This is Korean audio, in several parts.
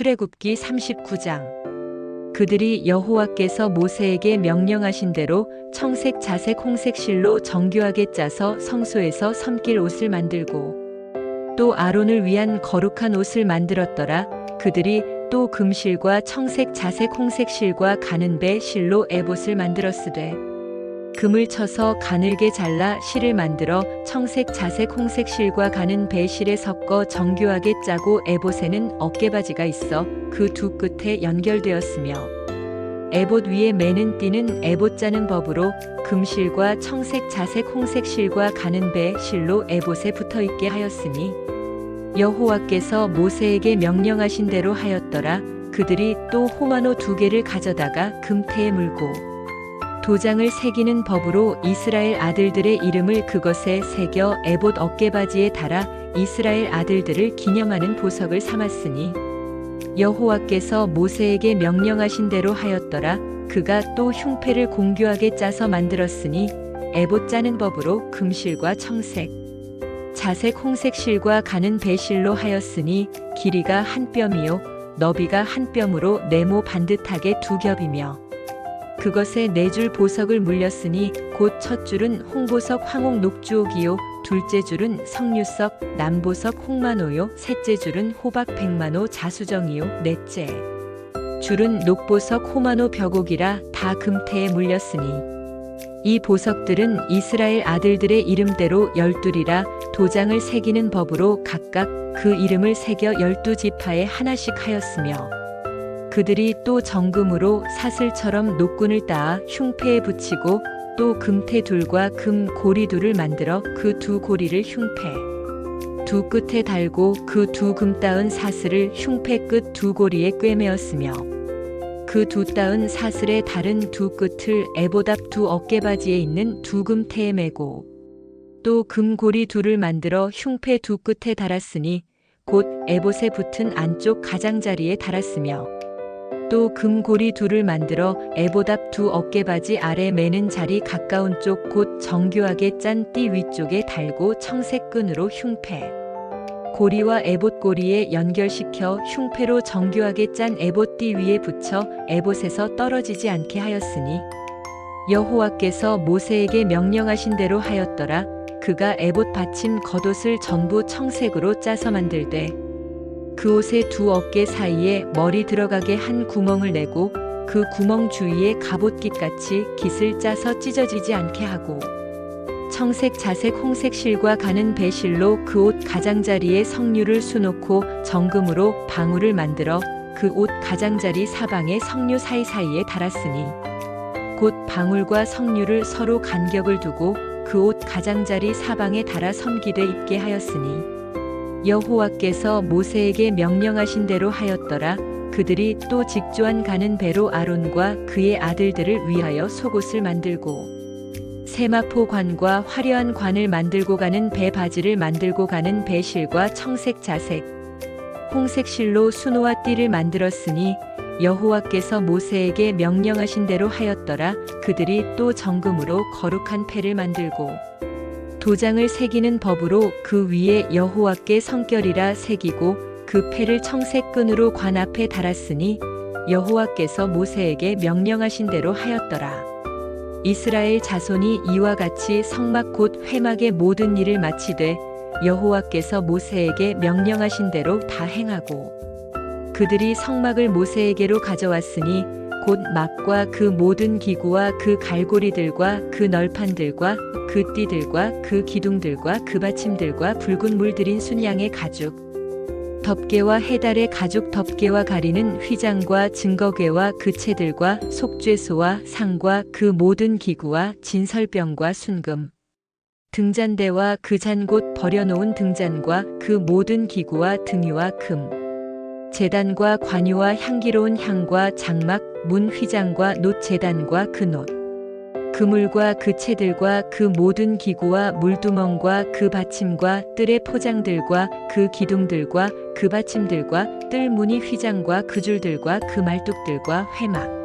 출애굽기 39장 그들이 여호와께서 모세에게 명령하신 대로 청색, 자색, 홍색 실로 정교하게 짜서 성소에서 섬길 옷을 만들고 또 아론을 위한 거룩한 옷을 만들었더라. 그들이 또 금실과 청색, 자색, 홍색 실과 가는 배 실로 에봇을 만들었으되 금을 쳐서 가늘게 잘라 실을 만들어 청색, 자색, 홍색 실과 가는 배 실에 섞어 정교하게 짜고 에봇에는 어깨바지가 있어 그 두 끝에 연결되었으며 에봇 위에 매는 띠는 에봇 짜는 법으로 금실과 청색, 자색, 홍색 실과 가는 배 실로 에봇에 붙어 있게 하였으니 여호와께서 모세에게 명령하신 대로 하였더라. 그들이 또 호마노 두 개를 가져다가 금태에 물고 도장을 새기는 법으로 이스라엘 아들들의 이름을 그것에 새겨 에봇 어깨바지에 달아 이스라엘 아들들을 기념하는 보석을 삼았으니 여호와께서 모세에게 명령하신 대로 하였더라. 그가 또 흉패를 공교하게 짜서 만들었으니 에봇 짜는 법으로 금실과 청색, 자색 홍색 실과 가는 배실로 하였으니 길이가 한 뼘이요 너비가 한 뼘으로 네모 반듯하게 두 겹이며 그것에 네 줄 보석을 물렸으니 곧 첫 줄은 홍보석 황옥 녹주옥이요 둘째 줄은 석류석 남보석 홍만호요 셋째 줄은 호박 백만호 자수정이요 넷째 줄은 녹보석 호만호 벽옥이라 다 금태에 물렸으니 이 보석들은 이스라엘 아들들의 이름대로 열둘이라 도장을 새기는 법으로 각각 그 이름을 새겨 열두 지파에 하나씩 하였으며 그들이 또 정금으로 사슬처럼 녹군을 따아 흉패에 붙이고 또 금태 둘과 금 고리 둘을 만들어 그 두 고리를 흉패 두 끝에 달고 그 두 금 따은 사슬을 흉패 끝 두 고리에 꿰매었으며 그 두 따은 사슬의 다른 두 끝을 에보답 두 어깨바지에 있는 두 금태에 매고 또 금고리 둘을 만들어 흉패 두 끝에 달았으니 곧 에봇에 붙은 안쪽 가장자리에 달았으며 또 금고리 둘을 만들어 에보답 두 어깨바지 아래 매는 자리 가까운 쪽 곧 정교하게 짠 띠 위쪽에 달고 청색 끈으로 흉패. 고리와 에봇 고리에 연결시켜 흉패로 정교하게 짠 에봇 띠 위에 붙여 에봇에서 떨어지지 않게 하였으니 여호와께서 모세에게 명령하신 대로 하였더라. 그가 에봇 받침 겉옷을 전부 청색으로 짜서 만들되 그 옷의 두 어깨 사이에 머리 들어가게 한 구멍을 내고 그 구멍 주위에 갑옷깃같이 깃을 짜서 찢어지지 않게 하고 청색, 자색, 홍색 실과 가는 배실로 그 옷 가장자리에 석류를 수놓고 정금으로 방울을 만들어 그 옷 가장자리 사방에 석류 사이사이에 달았으니 곧 방울과 석류를 서로 간격을 두고 그 옷 가장자리 사방에 달아 섬기되 입게 하였으니 여호와께서 모세에게 명령하신 대로 하였더라. 그들이 또 직조한 가는 배로 아론과 그의 아들들을 위하여 속옷을 만들고 세마포 관과 화려한 관을 만들고 가는 배 바지를 만들고 가는 배실과 청색 자색 홍색 실로 수노와 띠를 만들었으니 여호와께서 모세에게 명령하신 대로 하였더라. 그들이 또 정금으로 거룩한 패를 만들고 도장을 새기는 법으로 그 위에 여호와께 성결이라 새기고 그 패를 청색 끈으로 관 앞에 달았으니 여호와께서 모세에게 명령하신 대로 하였더라. 이스라엘 자손이 이와 같이 성막 곧 회막의 모든 일을 마치되 여호와께서 모세에게 명령하신 대로 다 행하고 그들이 성막을 모세에게로 가져왔으니 곧 막과 그 모든 기구와 그 갈고리들과 그 널판들과 그 띠들과 그 기둥들과 그 받침들과 붉은 물 들인 순양의 가죽. 덮개와 해달의 가죽 덮개와 가리는 휘장과 증거궤와 그 채들과 속죄소와 상과 그 모든 기구와 진설병과 순금. 등잔대와 그 잔 곳 버려놓은 등잔과 그 모든 기구와 등유와 금. 재단과 관유와 향기로운 향과 장막 문 휘장과 놋 재단과 그 놋 그물과 그 채들과 그 모든 기구와 물두멍과 그 받침과 뜰의 포장들과 그 기둥들과 그 받침들과 뜰 무늬 휘장과 그 줄들과 그 말뚝들과 회막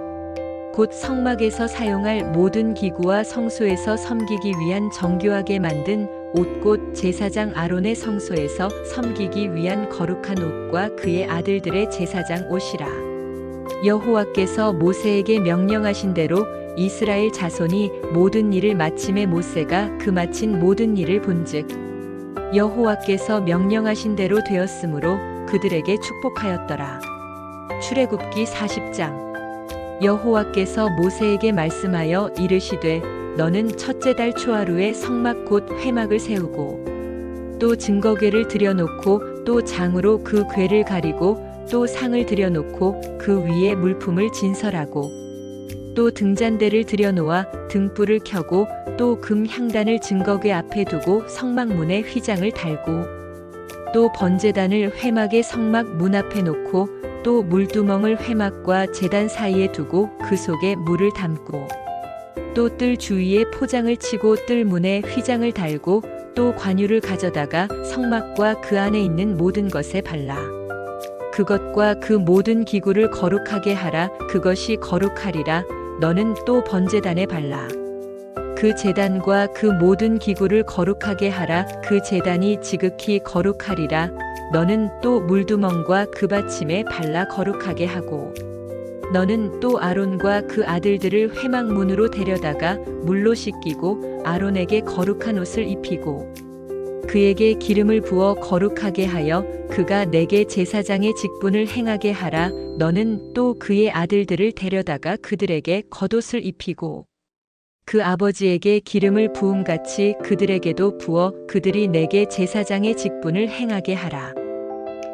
곧 성막에서 사용할 모든 기구와 성소에서 섬기기 위한 정교하게 만든 옷곧 제사장 아론의 성소에서 섬기기 위한 거룩한 옷과 그의 아들들의 제사장 옷이라. 여호와께서 모세에게 명령하신 대로 이스라엘 자손이 모든 일을 마침에 모세가 그 마친 모든 일을 본즉 여호와께서 명령하신 대로 되었으므로 그들에게 축복하였더라. 출애굽기 40장 여호와께서 모세에게 말씀하여 이르시되 너는 첫째 달 초하루에 성막 곧 회막을 세우고 또 증거궤를 들여놓고 또 장으로 그 궤를 가리고 또 상을 들여놓고 그 위에 물품을 진설하고 또 등잔대를 들여놓아 등불을 켜고 또 금 향단을 증거궤 앞에 두고 성막문에 휘장을 달고 또 번제단을 회막의 성막 문 앞에 놓고 또 물두멍을 회막과 제단 사이에 두고 그 속에 물을 담고 또 뜰 주위에 포장을 치고 뜰 문에 휘장을 달고 또 관유를 가져다가 성막과 그 안에 있는 모든 것에 발라 그것과 그 모든 기구를 거룩하게 하라. 그것이 거룩하리라. 너는 또 번제단에 발라. 그 제단과 그 모든 기구를 거룩하게 하라. 그 제단이 지극히 거룩하리라. 너는 또 물두멍과 그 받침에 발라 거룩하게 하고 너는 또 아론과 그 아들들을 회막문으로 데려다가 물로 씻기고 아론에게 거룩한 옷을 입히고 그에게 기름을 부어 거룩하게 하여 그가 내게 제사장의 직분을 행하게 하라 너는 또 그의 아들들을 데려다가 그들에게 겉옷을 입히고 그 아버지에게 기름을 부음같이 그들에게도 부어 그들이 내게 제사장의 직분을 행하게 하라.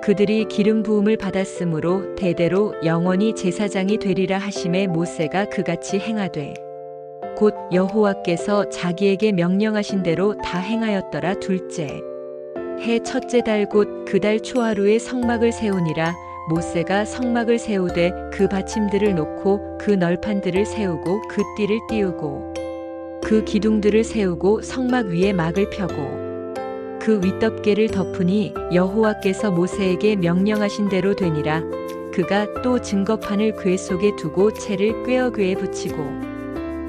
그들이 기름 부음을 받았으므로 대대로 영원히 제사장이 되리라 하심에 모세가 그같이 행하되 곧 여호와께서 자기에게 명령하신 대로 다 행하였더라 둘째. 해 첫째 달 곧 그 달 초하루에 성막을 세우니라. 모세가 성막을 세우되 그 받침들을 놓고 그 널판들을 세우고 그 띠를 띄우고 그 기둥들을 세우고 성막 위에 막을 펴고 그 윗덮개를 덮으니 여호와께서 모세에게 명령하신 대로 되니라. 그가 또 증거판을 궤 속에 두고 채를 꿰어 궤에 붙이고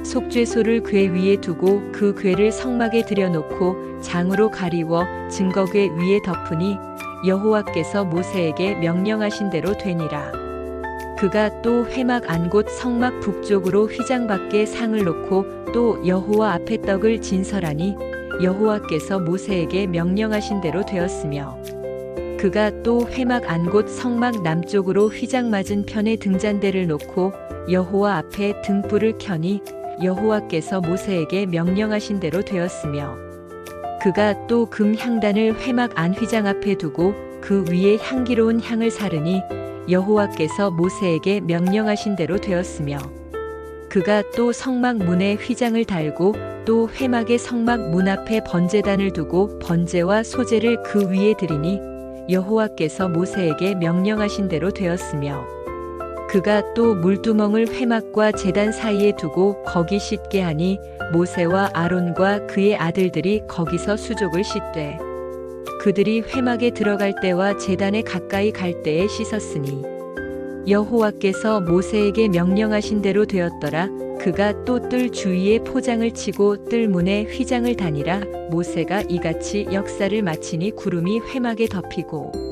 속죄소를 궤 위에 두고 그 궤를 성막에 들여놓고 장으로 가리워 증거궤 위에 덮으니 여호와께서 모세에게 명령하신 대로 되니라. 그가 또 회막 안곳 성막 북쪽으로 휘장 밖에 상을 놓고 또 여호와 앞에 떡을 진설하니 여호와께서 모세에게 명령하신 대로 되었으며 그가 또 회막 안곳 성막 남쪽으로 휘장 맞은 편에 등잔대를 놓고 여호와 앞에 등불을 켜니 여호와께서 모세에게 명령하신 대로 되었으며 그가 또 금 향단을 회막 안 휘장 앞에 두고 그 위에 향기로운 향을 사르니 여호와께서 모세에게 명령하신 대로 되었으며 그가 또 성막 문에 휘장을 달고 또 회막의 성막 문 앞에 번제단을 두고 번제와 소제를 그 위에 드리니 여호와께서 모세에게 명령하신 대로 되었으며 그가 또 물두멍을 회막과 제단 사이에 두고 거기 씻게 하니 모세와 아론과 그의 아들들이 거기서 수족을 씻되 그들이 회막에 들어갈 때와 제단에 가까이 갈 때에 씻었으니 여호와께서 모세에게 명령하신 대로 되었더라. 그가 또 뜰 주위에 포장을 치고 뜰 문에 휘장을 다니라. 모세가 이같이 역사를 마치니 구름이 회막에 덮이고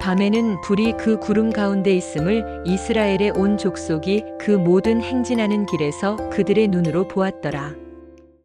밤에는 불이 그 구름 가운데 있음을 이스라엘의 온 족속이 그 모든 행진하는 길에서 그들의 눈으로 보았더라.